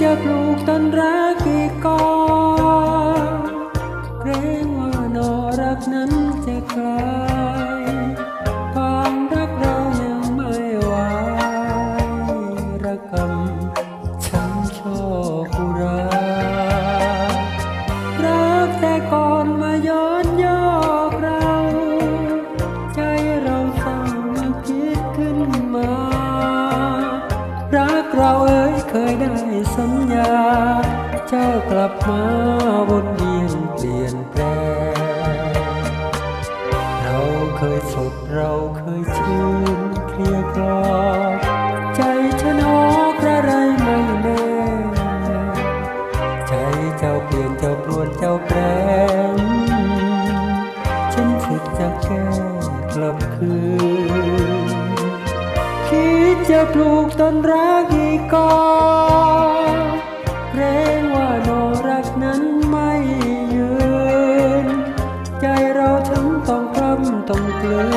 จะปลูกต้นรักกี่กอเกรงว่านอรักนั้นจะคลายความรักเรายังไม่ไหวระกำฉันชอบกุรารักแต่ก่อนมาย้อนย เคยได้สัญญา เจ้ากลับมาวนเวียนเปลี่ยนแปลงเราเคยสดเราเคยชื่นเคลียกรอบใจฉันออกอะไรไม่แน่ใจเจ้าเปลี่ยนเจ้าปลวนเจ้าแปรงฉันสุดจะแก้กลับคืน จะปลูกต้นรักอีกกอเพลงว่าโนรักนั้นไม่ยืน ใจเราทั้งต้องกล้ำต้องกลื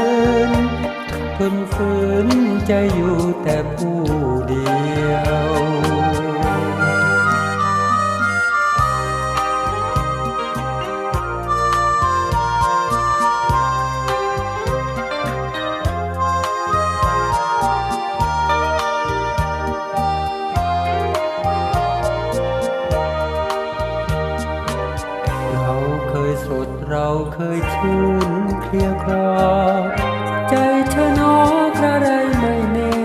นทนฝืนใจอยู่แต่ผู้เดียว เราเคยชื่นเคลียครอใจเธอนอกอะไรไม่แน่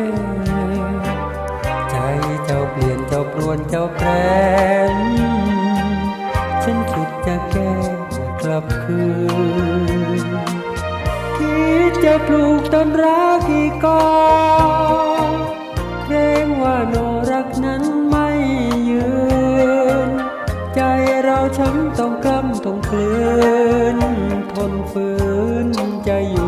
ใจเจ้าเปลี่ยนเจ้าปลวนเจ้าแปรฉันคิดจะแก้กลับคืนคิดจะปลูกต้นรักอีกกอเกรงว่าโนรักนั้นไม่ยืน ใจเราช้ำต้องกล้ำต้องเคลืนท นฝืนใจอยู่